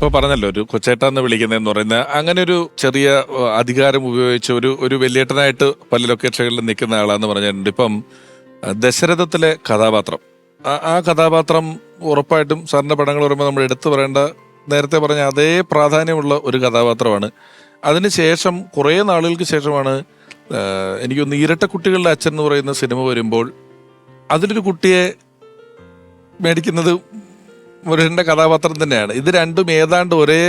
ഇപ്പൊ പറഞ്ഞല്ലോ ഒരു കൊച്ചേട്ടാന്ന് വിളിക്കുന്നതെന്ന് പറയുന്ന അങ്ങനെ ഒരു ചെറിയ അധികാരം ഉപയോഗിച്ച് ഒരു ഒരു വലിയേട്ടനായിട്ട് പല ലൊക്കേഷനുകളിൽ നിൽക്കുന്ന ആളാന്ന് പറഞ്ഞിട്ടുണ്ട്. ഇപ്പം ദശരഥത്തിലെ കഥാപാത്രം. ആ- ആ കഥാപാത്രം ഉറപ്പായിട്ടും സാറിന്റെ പടങ്ങൾ പറയുമ്പോൾ നമ്മൾ എടുത്തു പറയേണ്ട നേരത്തെ പറഞ്ഞ അതേ പ്രാധാന്യമുള്ള ഒരു കഥാപാത്രമാണ്. അതിനുശേഷം കുറേ നാളുകൾക്ക് ശേഷമാണ് എനിക്ക് ഒന്ന് ഇരട്ട കുട്ടികളുടെ അച്ഛൻ എന്ന് പറയുന്ന സിനിമ വരുമ്പോൾ അതിലൊരു കുട്ടിയെ മേടിക്കുന്നത് മുരുകന്റെ കഥാപാത്രം തന്നെയാണ്. ഇത് രണ്ടും ഏതാണ്ട് ഒരേ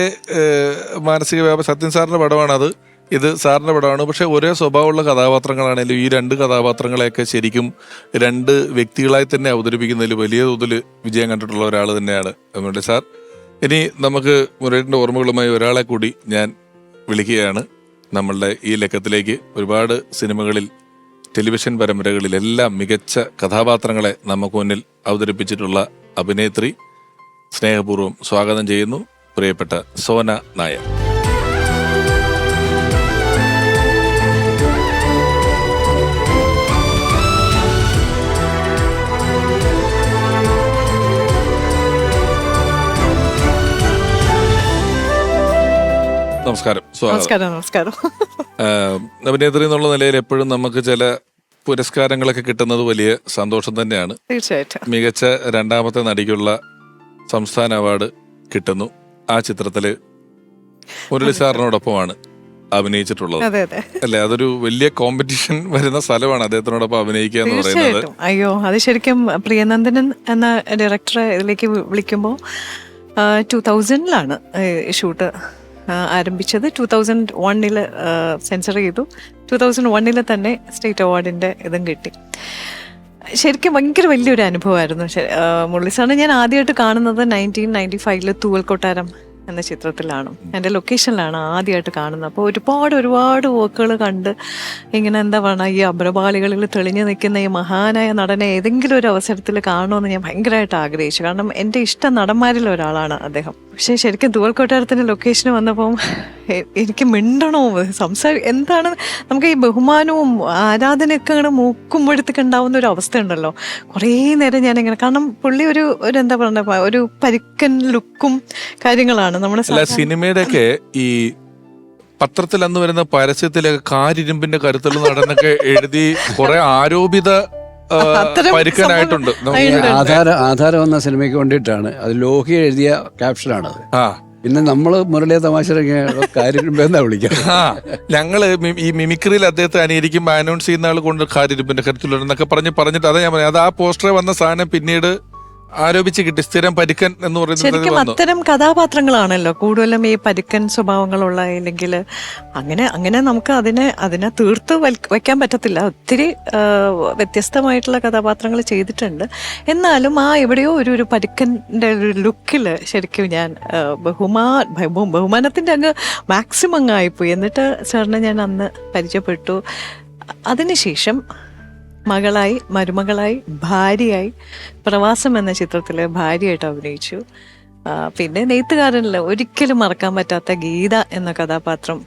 മാനസിക വ്യാപ സത്യൻ സാറിന്റെ പടമാണ് അത് ഇത് സാറിന്റെ പടമാണ്. പക്ഷെ ഒരേ സ്വഭാവമുള്ള കഥാപാത്രങ്ങളാണെങ്കിലും ഈ രണ്ട് കഥാപാത്രങ്ങളെയൊക്കെ ശരിക്കും രണ്ട് വ്യക്തികളായി തന്നെ അവതരിപ്പിക്കുന്നതിൽ വലിയ തോതിൽ വിജയം കണ്ടിട്ടുള്ള ഒരാൾ തന്നെയാണ് മുരളി സാർ. ഇനി നമുക്ക് മുരളിന്റെ ഓർമ്മകളുമായി ഒരാളെ കൂടി ഞാൻ വിളിക്കുകയാണ്. നമ്മളുടെ ഈ ലക്കത്തിലേക്ക് ഒരുപാട് സിനിമകളിൽ ടെലിവിഷൻ പരമ്പരകളിലെല്ലാം മികച്ച കഥാപാത്രങ്ങളെ നമുക്ക് മുന്നിൽ അവതരിപ്പിച്ചിട്ടുള്ള അഭിനേത്രി സ്നേഹപൂർവം സ്വാഗതം ചെയ്യുന്നു പ്രിയപ്പെട്ട സോന നായർ. നമസ്കാരം നമസ്കാരം നമസ്കാരം. അഭിനേത്രി എന്നുള്ള നിലയിൽ എപ്പോഴും നമുക്ക് ചില പുരസ്കാരങ്ങളൊക്കെ കിട്ടുന്നത് വലിയ സന്തോഷം തന്നെയാണ്. തീർച്ചയായിട്ടും. മികച്ച രണ്ടാമത്തെ നടിക്കുള്ള സംസ്ഥാന അവാർഡ് കിട്ടുന്നു. ആ ചിത്രത്തിൽ മുരളി സാറിനോടൊപ്പമാണ് അഭിനയിച്ചിട്ടുള്ളത്. അല്ലെ? അതൊരു വലിയ കോമ്പറ്റീഷൻ വരുന്ന സ്ഥലമാണ് അദ്ദേഹത്തിനോടൊപ്പം അഭിനയിക്കുക എന്ന് പറയുന്നത്. അയ്യോ അത് ശരിക്കും പ്രിയനന്ദനൻ എന്ന ഡയറക്ടറെ ഇതിലേക്ക് വിളിക്കുമ്പോൾ ടൂ തൗസൻഡിലാണ് ഷൂട്ട് ആരംഭിച്ചത്. ടൂ തൗസൻഡ് വണ്ണിൽ സെൻസർ ചെയ്തു. ടൂ തൗസൻഡ് വണ്ണിൽ തന്നെ സ്റ്റേറ്റ് അവാർഡിന്റെ ഇതും കിട്ടി. ശരിക്കും ഭയങ്കര വലിയൊരു അനുഭവമായിരുന്നു. മുരളി സാറിനെ ഞാൻ ആദ്യമായിട്ട് കാണുന്നത് നയന്റീൻ നയന്റി ഫൈവിൽ തൂവൽ കൊട്ടാരം എന്ന ചിത്രത്തിലാണ്. എന്റെ ലൊക്കേഷനിലാണ് ആദ്യമായിട്ട് കാണുന്നത്. അപ്പോൾ ഒരുപാട് ഒരുപാട് വർക്കുകൾ കണ്ട് ഇങ്ങനെ എന്താ പറയുക ഈ അഭ്രപാളികളിൽ തെളിഞ്ഞു നിൽക്കുന്ന ഈ മഹാനായ നടനെ ഏതെങ്കിലും ഒരു അവസരത്തിൽ കാണുമെന്ന് ഞാൻ ഭയങ്കരമായിട്ട് ആഗ്രഹിച്ചു. കാരണം എന്റെ ഇഷ്ട നടന്മാരിൽ ഒരാളാണ് അദ്ദേഹം. പക്ഷേ ശരിക്കും തൂവൽ കൊട്ടാരത്തിന്റെ ലൊക്കേഷന് വന്നപ്പോൾ എനിക്ക് മിണ്ടണോ? സംസാരം എന്താണ് നമുക്ക് ഈ ബഹുമാനവും ആരാധനയൊക്കെ ഇങ്ങനെ മൂക്കുമ്പോഴത്തേക്ക് ഉണ്ടാവുന്ന ഒരു അവസ്ഥ ഉണ്ടല്ലോ കുറേ നേരം ഞാനിങ്ങനെ കാരണം പുള്ളി ഒരു ഒരു എന്താ പറയുക ഒരു പരിക്കൻ ലുക്കും കാര്യങ്ങളാണ്. നമ്മുടെ അല്ല സാധാരണ- സിനിമയുടെ ഒക്കെ ഈ പത്രത്തിൽ അന്ന് വരുന്ന പരസ്യത്തിലൊക്കെ കാരിരുമ്പിന്റെ കരുത്തുള്ള നടനൊക്കെ എഴുതി കുറെ ആരോപിത പരുക്കനായിട്ടുണ്ട്. ആധാരം ആധാരം എന്ന സിനിമയ്ക്ക് വേണ്ടിയിട്ടാണ്. അത് ലോഹി എഴുതിയ ക്യാപ്ഷനാണ് ആ. പിന്നെ നമ്മൾ മുരളിയെ തമാശ വിളിക്കാം ഞങ്ങൾ ഈ മിമിക്രിയിൽ അദ്ദേഹത്തെ അനുകരിക്കുമ്പോൾ അനൗൺസ് ചെയ്യുന്ന ആൾ കൊണ്ട് കാര്യരുമ്പിന്റെ കരുത്തിലുണ്ടെന്നൊക്കെ പറഞ്ഞ് പറഞ്ഞിട്ട് അതാ ഞാൻ പറഞ്ഞത് അത് ആ പോസ്റ്ററിൽ വന്ന സാധനം പിന്നീട് ആരോപിച്ച് കിട്ടി സ്ഥിരം പരിക്കൻ എന്ന് പറയുന്നത് ശരിക്കും അത്തരം കഥാപാത്രങ്ങളാണല്ലോ കൂടുതലും ഈ പരുക്കൻ സ്വഭാവങ്ങളുള്ള അല്ലെങ്കിൽ അങ്ങനെ അങ്ങനെ നമുക്ക് അതിനെ അതിനെ തീർത്ത് വൽ- വെക്കാൻ പറ്റത്തില്ല. ഒത്തിരി ആ, വ്യത്യസ്തമായിട്ടുള്ള കഥാപാത്രങ്ങൾ ചെയ്തിട്ടുണ്ട്. എന്നാലും ആ എവിടെയോ ഒരു ഒരു പരുക്കന്റെ ഒരു ലുക്കിൽ ശരിക്കും ഞാൻ ആ, ബഹുമാ ബഹു- ബഹുമാനത്തിന്റെ അങ്ങ് മാക്സിമം അങ്ങ് ആയിപ്പോയി. എന്നിട്ട് സാറിനെ ഞാൻ അന്ന് പരിചയപ്പെട്ടു. അതിനുശേഷം മകളായി മരുമകളായി ഭാര്യയായി. പ്രവാസം എന്ന ചിത്രത്തിൽ ഭാര്യയായിട്ട് അഭിനയിച്ചു. പിന്നെ നെയ്ത്തുകാരനിൽ ഒരിക്കലും മറക്കാൻ പറ്റാത്ത ഗീത എന്ന കഥാപാത്രം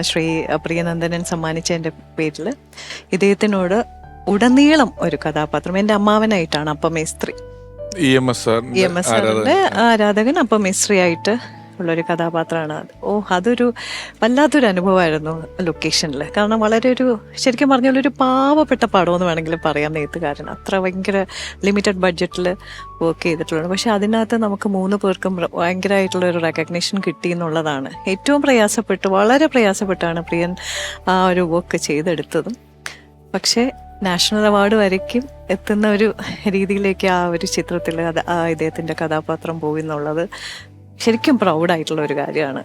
ശ്രീ പ്രിയനന്ദനൻ സമ്മാനിച്ചതിന്റെ പേരിൽ ഇദ്ദേഹത്തിനോട് ഉടനീളം ഒരു കഥാപാത്രം. എന്റെ അമ്മാവനായിട്ടാണ് അപ്പം മേസ്ത്രി ഇ എം എസ് ആരാധകൻ. അപ്പം മേസ്ത്രിയായിട്ട് ആയിട്ട് ഉള്ളൊരു കഥാപാത്രമാണ് ഓ അതൊരു വല്ലാത്തൊരു അനുഭവമായിരുന്നു ലൊക്കേഷനിൽ കാരണം വളരെ ഒരു ശരിക്കും പറഞ്ഞാൽ ഒരു പാവപ്പെട്ട പടമെന്ന് വേണമെങ്കിൽ പറയാം നെയ്ത്തുകാരൻ അത്ര ഭയങ്കര ലിമിറ്റഡ് ബഡ്ജറ്റിൽ വർക്ക് ചെയ്തിട്ടുള്ളത് പക്ഷേ അതിനകത്ത് നമുക്ക് മൂന്ന് പേർക്കും ഭയങ്കരമായിട്ടുള്ള ഒരു റെക്കഗ്നേഷൻ കിട്ടി എന്നുള്ളതാണ്. ഏറ്റവും പ്രയാസപ്പെട്ട് വളരെ പ്രയാസപ്പെട്ടാണ് പ്രിയൻ ആ ഒരു വർക്ക് ചെയ്തെടുത്തതും. പക്ഷേ നാഷണൽ അവാർഡ് വരയ്ക്കും എത്തുന്ന ഒരു രീതിയിലേക്ക് ആ ഒരു ചിത്രത്തിൽ അത് ആ ഇദ്ദേഹത്തിന്റെ കഥാപാത്രം പോയി എന്നുള്ളത് ശരിക്കും പ്രൗഡായിട്ടുള്ള ഒരു കാര്യമാണ്.